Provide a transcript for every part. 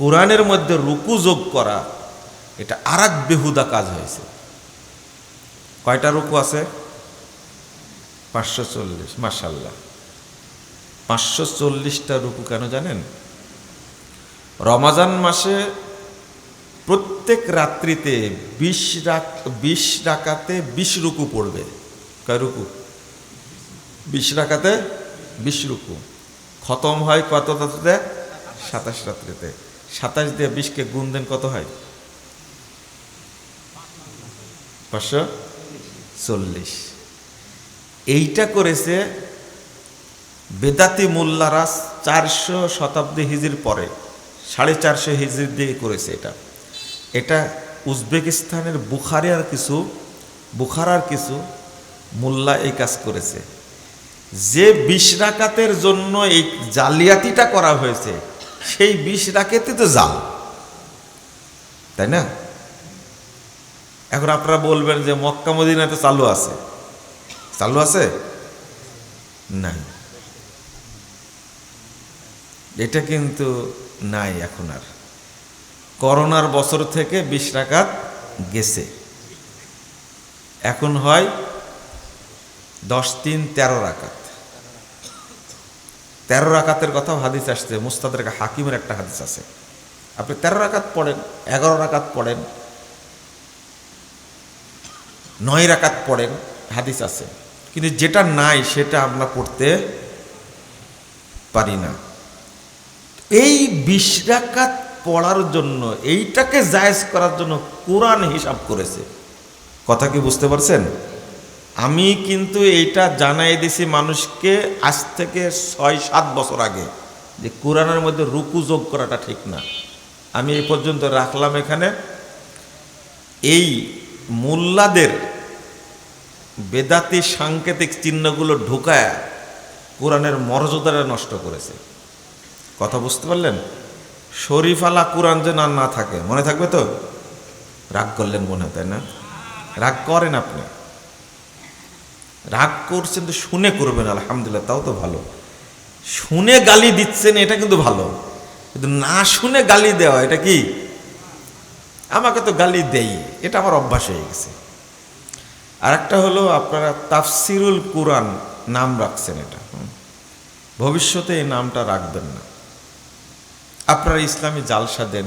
কোরআনের মধ্যে রুকু যোগ করা, এটা আর এক বেহুদা কাজ হয়েছে। কয়টা রুকু আছে? পাঁচশো চল্লিশ মাসাল্লাহ পাঁচশো চল্লিশটা রুকু কেন জানেন? রমাজান মাসে প্রত্যেক রাত্রিতে বিশ রাক, বিশ রাকাতে বিশ রুকু পড়বে। কয় রুকু? বিশ রাকাতে বিশ রুকু। খতম হয় কত রাত্রিতে? সাতাশ রাত্রিতে। সাতাশ দিয়ে বিশকে গুণ দেন কত হয়? পাঁচশো চল্লিশ। এইটা করেছে বেদাতি মোল্লারা চারশো শতাব্দী হিজির পরে, সাড়ে চারশো হিজির দিয়ে করেছে এটা। এটা উজবেকিস্তানের বুখারিয়ার কিছু, বুখারার কিছু মোল্লা এই কাজ করেছে। যে বিশ রাকাতের জন্য এই জালিয়াতিটা করা হয়েছে সেই বিশ রাকাতে তো জাল তাই না? এখন আপনারা বলবেন যে মক্কা মদিনাতে চালু আছে। চালু আছে? নাই। এটা কিন্তু নাই এখন আর। করোনার বছর থেকে বিশ রাকাত গেছে। এখন হয় দশ তিন তেরো রাকাত। তেরো রাকাতের কথাও হাদিস আসছে, মুস্তাদের হাকিমের একটা হাদিস আছে। আপনি তেরো রাকাত পড়েন, এগারো রাকাত পড়েন, নয় রাকাত পড়েন, হাদিস আছে। কিন্তু যেটা নাই সেটা আমরা পড়তে পারি না। এই বিশ রাকাত পড়ার জন্য, এইটাকে জায়েজ করার জন্য কোরআন হিসাব করেছে। কথা কি বুঝতে পারছেন? আমি কিন্তু এইটা জানাই দিছি মানুষকে আজ থেকে ছয়, সাত বছর আগে যে কোরআনের মধ্যে রুকু যোগ করাটা ঠিক না। আমি এই পর্যন্ত রাখলাম এখানে। এই মোল্লাদের বেদাতি সাংকেতিক চিহ্নগুলো ঢুকায় কোরআনের মর্যাদাটা নষ্ট করেছে। কথা বুঝতে পারলেন? শরীফালা কোরআন যেন না থাকে। মনে থাকবে তো? রাগ করলেন মনে হয়, তাই না? রাগ করেন আপনি। রাগ করছেন তো শুনে করবেন, আলহামদুলিল্লাহ, তাও তো ভালো। শুনে গালি দিচ্ছেন, এটা কিন্তু ভালো। কিন্তু না শুনে গালি দেওয়া, এটা কি? আমাকে তো গালি দেই, এটা আমার অভ্যাস হয়ে গেছে। আর একটা হলো, আপনারা তাফসিরুল কোরআন নাম রাখছেন এটা ভবিষ্যতে এই নামটা রাখবেন না। আপনারা ইসলামী জালসা দেন,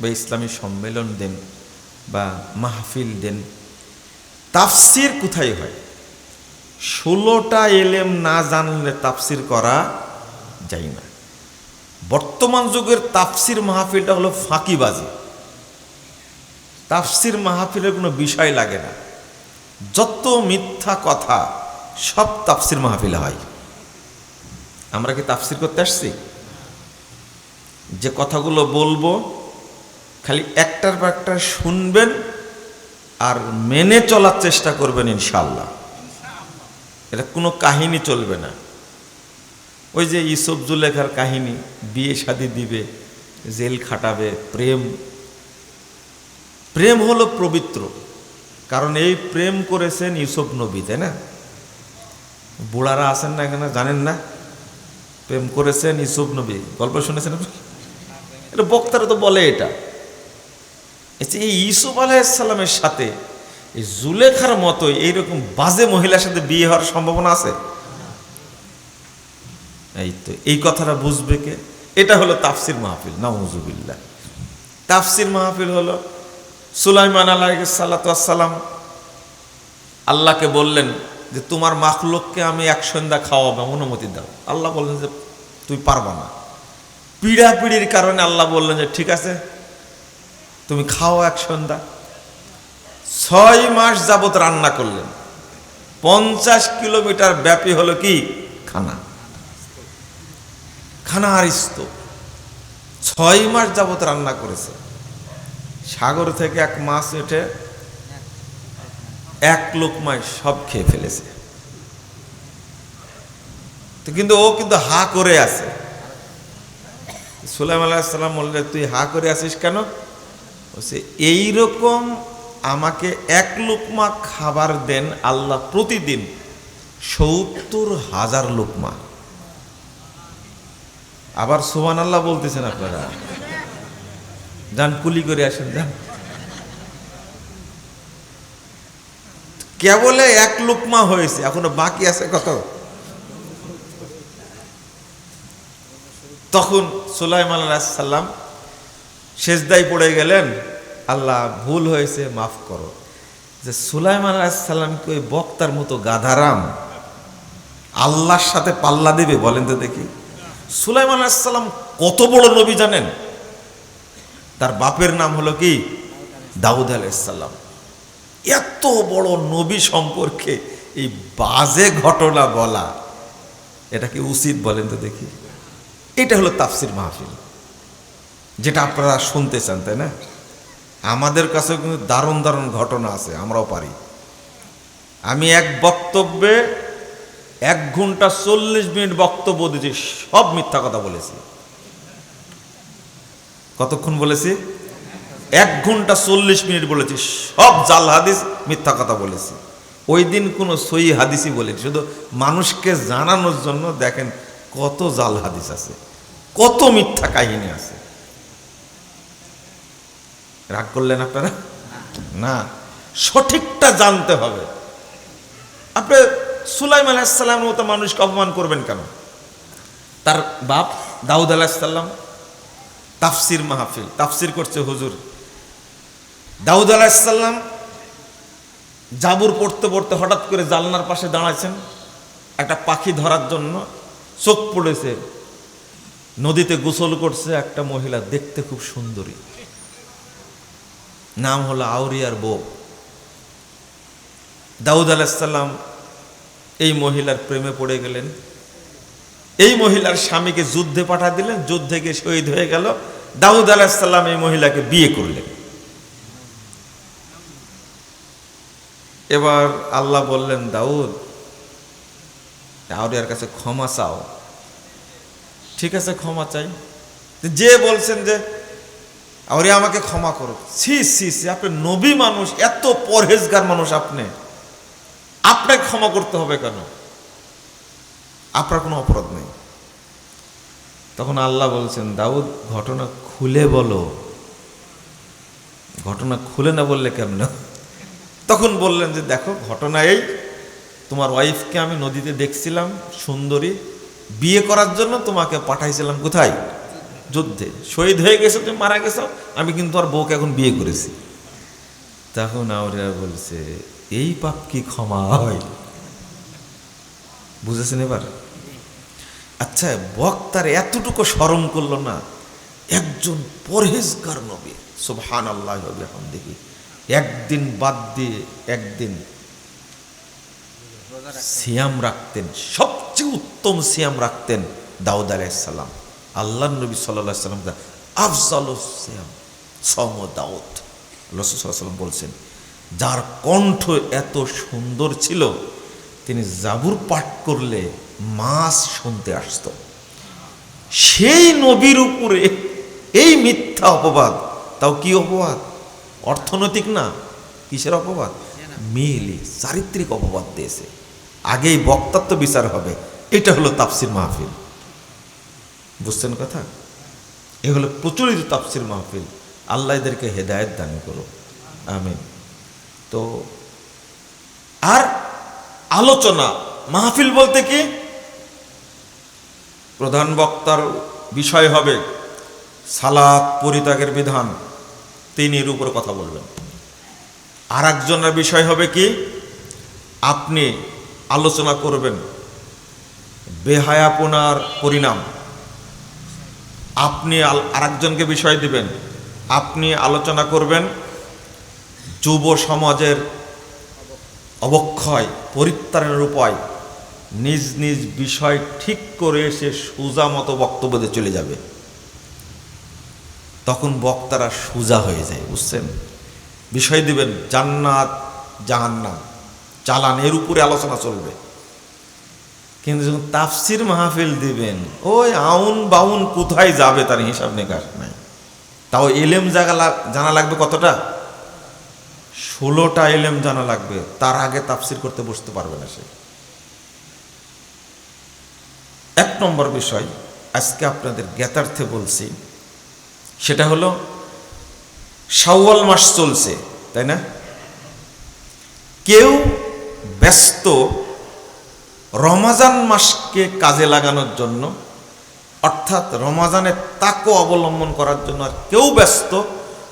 বা ইসলামী সম্মেলন দেন, বা মাহফিল দেন। তাফসির কোথায় হয়? ষোলোটা এলেম না জানলে তাফসির করা যায় না। বর্তমান যুগের তাফসির মাহফিলটা হলো ফাঁকিবাজি। তাফসির মাহফিলের কোনো বিষয় লাগে না। যত মিথ্যা কথা, সব তাফসির মাহফিলে হয়। আমরা কি তাফসির করতে আসছি? যে কথাগুলো বলব, খালি একটার পর একটা শুনবেন আর মেনে চলার চেষ্টা করবেন ইনশাল্লাহ এটা কোনো কাহিনী চলবে না। ওই যে ইসব জুলেখার কাহিনী, বিয়ে শাদি দিবে, জেল খাটাবে, প্রেম। প্রেম হলো পবিত্র। কারণ এই প্রেম করেছেন ইউসুফ নবী, তাই না? বুড়ারা আছেন না এখানে, জানেন না? প্রেম করেছেন ইউসুফ নবী। গল্প শুনেছেন এটা বক্তারা তো বলে এটা। এই ইউসুফ আলাইসাল্লামের সাথে এই জুলেখার মতো এইরকম বাজে মহিলার সাথে বিয়ে হওয়ার সম্ভাবনা আছে? এই তো, এই কথাটা বুঝবে কে? এটা হলো তাফসির মাহফিল, নাউজুবিল্লাহ। তাফসির মাহফিল হলো সুলাইমান আলাহ সাল্লাতাম আল্লাহকে বললেন যে, তোমার মাখলুককে আমি এক সন্ধ্যা খাওয়াবো অনুমতি দাও। আল্লাহ বললেন যে, তুই পারবা না। পিড়াপিড়ির কারণে আল্লাহ বললেন যে, ঠিক আছে, তুমি খাও এক সন্ধ্যা। ছয় মাস যাবত রান্না করলেন। পঞ্চাশ কিলোমিটার ব্যাপী হলো কি? খানা। খানা আর ছয় মাস যাবত রান্না করেছে। সাগর থেকে এক মাছ উঠে এক লোকমায় সব খেয়ে ফেলেছে। তো কিন্তু ও কিন্তু হা করে আছে। সুলাইম আলাইসাল্লাম বললে, তুই হা করে আছিস কেন? বলছে, এইরকম আমাকে এক লোকমা খাবার দেন আল্লাহ প্রতিদিন, সত্তর হাজার লোকমা। আবার সোহান আল্লাহ বলতেছেন আপনারা। যান, কুলি করে আসেন, যান। কেবলে এক লুকমা হয়েছে, এখনও বাকি আছে কত? তখন সুলাইমান আলাইসাল্লাম শেষদাই পড়ে গেলেন। আল্লাহ ভুল হয়েছে, মাফ করো। যে সুলাইমান আলাইসাল্লামকে ওই বক্তার মতো গাধারাম? আল্লাহর সাথে পাল্লা দেবে, বলেন তো দেখি। সুলাইমান আলাইসাল্লাম কত বড় নবী জানেন? তার বাপের নাম হলো কি? দাউদ আলাইসাল্লাম এত বড় নবী সম্পর্কে এই বাজে ঘটনা বলা, এটা কি উচিত বলেন তো দেখি। এটা হলো তাফসির মাহফিল, যেটা আপনারা শুনতে চান, তাই না? আমাদের কাছেও কিন্তু দারুণ দারুণ ঘটনা আছে, আমরাও পারি। আমি এক বক্তব্যে এক ঘণ্টা চল্লিশ মিনিট বক্তব্য দিয়েছি, সব মিথ্যা কথা বলেছি। কতক্ষণ বলেছি? এক ঘণ্টা চল্লিশ মিনিট বলেছি, সব জাল হাদিস মিথ্যা কথা বলেছি। ওই দিন কোনো সই হাদিসই বলেছি শুধু মানুষকে জানানোর জন্য দেখেন কত জাল হাদিস আছে, কত মিথ্যা কাহিনী আছে। রাগ করলেন আপনারা? না। সঠিকটা জানতে হবে। আপনি সুলাইম আলাহিসাল্লামের মতো মানুষকে অপমান করবেন কেন? তার বাপ দাউদ আলাহিসাল্লাম তাফসির মাহফিল, তাফসির করছে হুজুর। দাউদ আলাহিসাল্লাম জাবুর পড়তে পড়তে হঠাৎ করে জালনার পাশে দাঁড়াচ্ছেন একটা পাখি ধরার জন্য চোখ পড়েছে। নদীতে গোসল করছে একটা মহিলা, দেখতে খুব সুন্দরী। নাম হলো আউরিয়ার বউ দাউদ আলাহিসাল্লাম এই মহিলার প্রেমে পড়ে গেলেন। এই মহিলার স্বামীকে যুদ্ধে পাঠা দিলেন, যুদ্ধে গিয়ে শহীদ হয়ে গেল। দাউদ আলাহিসাল্লাম এই মহিলাকে বিয়ে করলেন। এবার আল্লাহ বললেন, দাউদ, আউরিয়ার কাছে ক্ষমা চাও। ঠিক আছে, ক্ষমা চাই। যে বলছেন যে আউরিয়া আমাকে ক্ষমা করো। সি সি সি আপনি নবী মানুষ, এত পরহেজগার মানুষ আপনি। আপনাকে ক্ষমা করতে হবে কেন? আপনার কোনো অপরাধ নেই। তখন আল্লাহ বলছেন, দাউদ, ঘটনা খুলে বলো। ঘটনা খুলে না বললে কেমন? তখন বললেন যে, দেখো, ঘটনা এই, তোমার ওয়াইফকে আমি নদীতে দেখছিলাম, সুন্দরী। বিয়ে করার জন্য তোমাকে পাঠাইছিলাম কোথায়? যুদ্ধে। শহীদ হয়ে গেছো, তুমি মারা গেছো, আমি কিন্তু আর বউকে এখন বিয়ে করেছি। তখন আউরিয়া বলছে, এই পাপ কি ক্ষমা হয়? বুঝেছেন এবার? আচ্ছা বক্তার এতটুকু স্মরণ করল না, একজন পরহেজগার নবী সুবহান আল্লাহ এখন দেখি একদিন বাদ দিয়ে একদিন সিয়াম রাখতেন, সবচেয়ে উত্তম সিয়াম রাখতেন দাউদ আলাইসাল্লাম আল্লাহ নবী সাল্লাহ সাল্লাম আফজাল সম দাউদ। রসুসাল্লাম বলছেন, যার কণ্ঠ এত সুন্দর ছিল, তিনি জাবুর পাঠ করলে মাস শুনতে আসত। সেই নবীর উপরে এই মিথ্যা অপবাদ, তাও কি অপবাদ? অর্থনৈতিক না, কিসের অপবাদ? মিলি, চারিত্রিক অপবাদ দিয়েছে। আগেই বক্তাত্ব বিচার হবে, এটা হলো তাফসির মাহফিল। বুঝছেন কথা? এ হলো প্রচলিত তাফসির মাহফিল। আল্লাহ এদেরকে হেদায়ত দান করো আমি তো আর আলোচনা, মাহফিল বলতে কি? প্রধান বক্তার বিষয় হবে সালাত পরিত্যাগের বিধান। তিনি এর উপরে কথা বলবেন। আর একজনের বিষয় হবে কি? আপনি আলোচনা করবেন। বেহায়াপনার পরিণাম। আপনি আরেকজনকে বিষয় দিবেন। আপনি আলোচনা করবেন। যুব সমাজের অবক্ষয়, পরিত্রাণের উপায়, নিজ নিজ বিষয় ঠিক করে সে সোজা মতো বক্তব্য দিয়ে চলে যাবে। তখন বক্তারা সোজা হয়ে যায়, বুঝছেন? বিষয় দিবেন, জান্নাত, জাহান্নাম। চালান, এর উপরে আলোচনা চলবে। কিন্তু যখন তাফসির মাহফিল দিবেন, ওই আউন বাউন কোথায় যাবে তার হিসাব নিকাশ নাই। তাও এলেম জায়গা জানা লাগবে কতটা? ষোলোটা এলেম জানা লাগবে, তার আগে তাফসির করতে বসতে পারবে না সে। এক নম্বর বিষয় আজকে আপনাদের জ্ঞাতার্থে বলছি, সেটা হলো সাওয়াল মাস চলছে, তাই না? কেউ ব্যস্ত রমাজান মাসকে কাজে লাগানোর জন্য, অর্থাৎ রমাজানের তাকও অবলম্বন করার জন্য আর কেউ ব্যস্ত,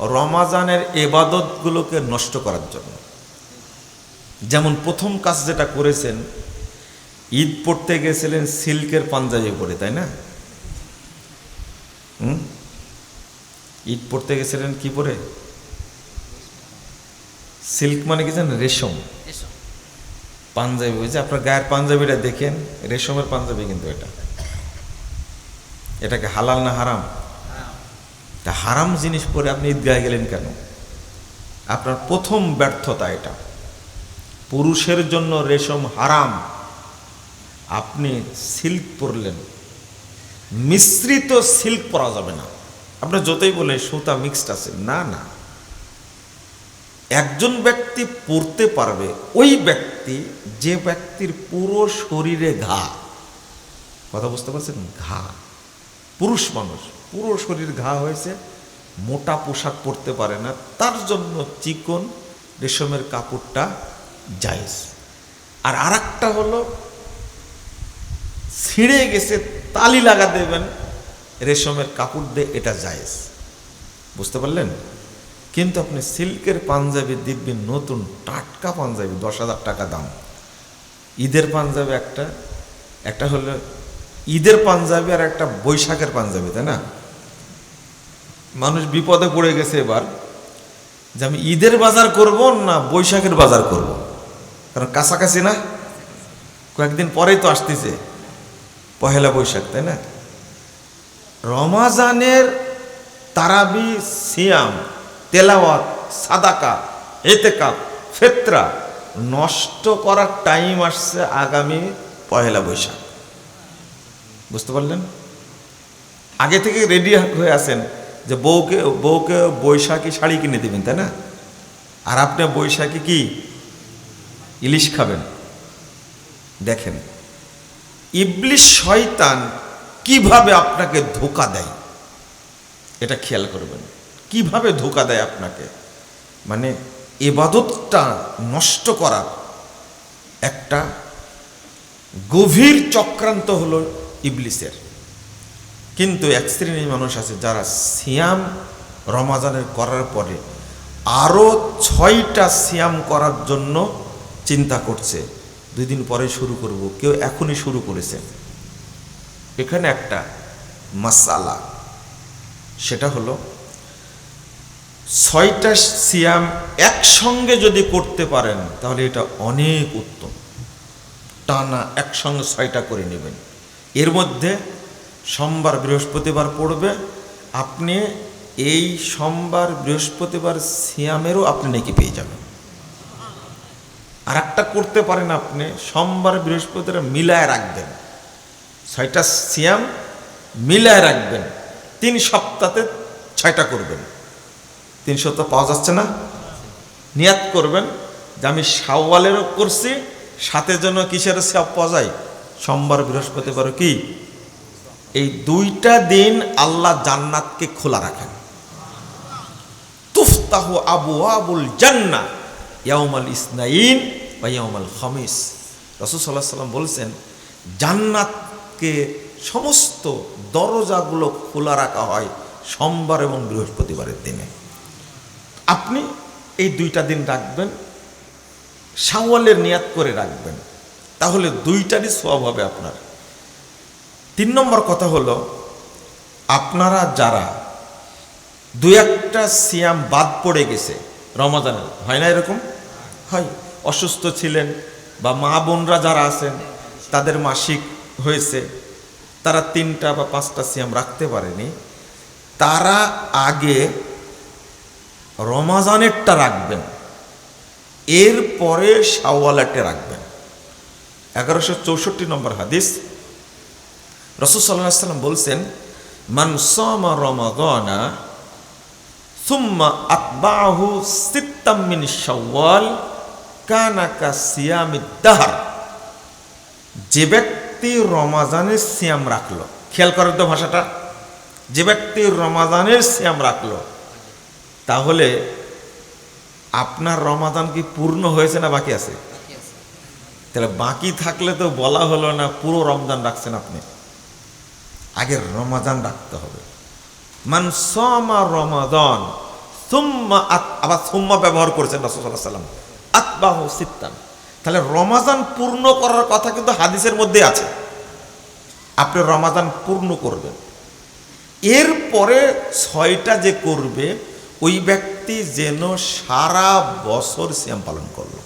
রমাজানের এবাদতগুলোকে নষ্ট করার জন্য। যেমন প্রথম কাজ যেটা করেছেন, ঈদ পড়তে গেছিলেন সিল্কের পাঞ্জাবি পরে, তাই না? ঈদ পড়তে গেছিলেন কি পরে? সিল্ক মানে কি জানেন? রেশম। পাঞ্জাবি, ওই যে আপনার গায়ের পাঞ্জাবিটা দেখেন, রেশমের পাঞ্জাবি কিন্তু এটা। এটাকে হালাল না হারাম? তা হারাম জিনিস পরে আপনি ঈদগাহে গেলেন কেন? আপনার প্রথম ব্যর্থতা এটা। পুরুষের জন্য রেশম হারাম। আপনি সিল্ক পরলেন। মিশ্রিত সিল্ক পরা যাবে না। আপনার যতই বলে সুতা মিক্সড আছে। না না। একজন ব্যক্তি পড়তে পারবে, ওই ব্যক্তি যে ব্যক্তির পুরো শরীরে ঘা। কথা বুঝতে পারছেন? ঘা। পুরুষ মানুষ, পুরো শরীর ঘা হয়েছে, মোটা পোশাক পরতে পারে না, তার জন্য চিকন রেশমের কাপড়টা জায়েজ। আর আরেকটা হলো, ছিঁড়ে গেছে, তালি লাগা দেবেন, রেশমের কাপড় দিয়ে এটা জায়েজ। বুঝতে পারলেন? কিন্তু আপনি সিল্কের পাঞ্জাবি দিব্যি নতুন টাটকা পাঞ্জাবি, দশ হাজার টাকা দাম। ঈদের পাঞ্জাবি একটা একটা হলো ঈদের পাঞ্জাবি আর একটা বৈশাখের পাঞ্জাবি, তাই না? মানুষ বিপদে পড়ে গেছে এবার যে আমি ঈদের বাজার করব না বৈশাখের বাজার করব। কারণ কাছাকাছি না? কয়েকদিন পরেই তো আসতেছে পহেলা বৈশাখ, তাই না? রমাজানের তারাবি সিয়াম। তেলাওয়াত, সাদাকা, এতেকাপ, ফেতরা নষ্ট করার টাইম আসছে আগামী পহেলা বৈশাখ। বুঝতে পারলেন? আগে থেকে রেডি হয়ে আছেন যে বউকে বউকে বৈশাখী শাড়ি কিনে দেবেন, তাই না? আর আপনি বৈশাখী কি? ইলিশ খাবেন। দেখেন, ইবলিশ শয়তান কীভাবে আপনাকে ধোকা দেয়, এটা খেয়াল করবেন। কীভাবে ধোকা দেয় আপনাকে? মানে এবাদতটা নষ্ট করার একটা গভীর চক্রান্ত হলো ইবলিসের। কিন্তু এক শ্রেণির মানুষ আছে যারা সিয়াম রমাজানের করার পরে আরও ছয়টা সিয়াম করার জন্য চিন্তা করছে। দুই দিন পরে শুরু করব, কেউ এখনই শুরু করেছে। এখানে একটা মাসালা, সেটা হলো ছয়টা সিয়াম একসঙ্গে যদি করতে পারেন, তাহলে এটা অনেক উত্তম। টানা একসঙ্গে ছয়টা করে নেবেন। এর মধ্যে সোমবার বৃহস্পতিবার পড়বে, আপনি এই সোমবার বৃহস্পতিবার সিয়ামেরও আপনি নাকি পেয়ে যাবেন। আর একটা করতে পারেন আপনি, সোমবার বৃহস্পতিবার মিলায় রাখবেন। ছয়টা সিয়াম মিলায় রাখবেন। তিন সপ্তাহে ছয়টা করবেন। তিন তো পাওয়া যাচ্ছে না। নিয়াত করবেন যে আমি সাওয়ালেরও করছি, সাথে যেন কিসের সব পাওয়া যায়? সোমবার, বৃহস্পতিবার কি? এই দুইটা দিন আল্লাহ জান্নাতকে খোলা রাখেন। তুফতাহ আবু আবুল জান্না ইয়াউমাল ইসনাইন বা ইয়াউমাল খমিস। রসুল সাল্লাম বলছেন, জান্নাতকে সমস্ত দরজাগুলো খোলা রাখা হয় সোমবার এবং বৃহস্পতিবারের দিনে। আপনি এই দুইটা দিন রাখবেন সাওয়ালের নিয়াত করে রাখবেন। তাহলে দুইটারই সব হবে আপনার। তিন নম্বর কথা হলো, আপনারা যারা দু একটা সিয়াম বাদ পড়ে গেছে রমাজানের হয় না এরকম? হয়। অসুস্থ ছিলেন বা মা বোনরা যারা আছেন, তাদের মাসিক হয়েছে, তারা তিনটা বা পাঁচটা সিয়াম রাখতে পারেনি। তারা আগে রমাজানেরটা রাখবেন। এরপরে শাওয়ালাটে রাখবেন। এগারোশো চৌষট্টি নম্বর হাদিস। রসুল সাল্লাহ সাল্লাম বলছেন মানসমা রমাদানা সুম্মা আতবাহু সিত্তাম্মিন শাওয়াল কানাকা সিয়ামিদ দাহার। যে ব্যক্তি রমাজানের সিয়াম রাখল, খেয়াল করেন তো ভাষাটা, যে ব্যক্তি রমাজানের সিয়াম রাখল তাহলে আপনার রমাদান কি পূর্ণ হয়েছে না বাকি আছে? তাহলে বাকি থাকলে তো বলা হলো না পুরো রমজান রাখছেন আপনি। আগে রমাদান রাখতে হবে। মান সমা রমাদান সুম্মা আবার সুম্মা ব্যবহার করেছেন রাসূলুল্লাহ সাল্লাম। আতবাহ সিত্তান। তাহলে রমাদান পূর্ণ করার কথা কিন্তু হাদিসের মধ্যে আছে। আপনি রমাদান পূর্ণ করবেন। এরপরে ছয়টা যে করবে ওই ব্যক্তি যেন সারা বছর শ্যাম পালন করল।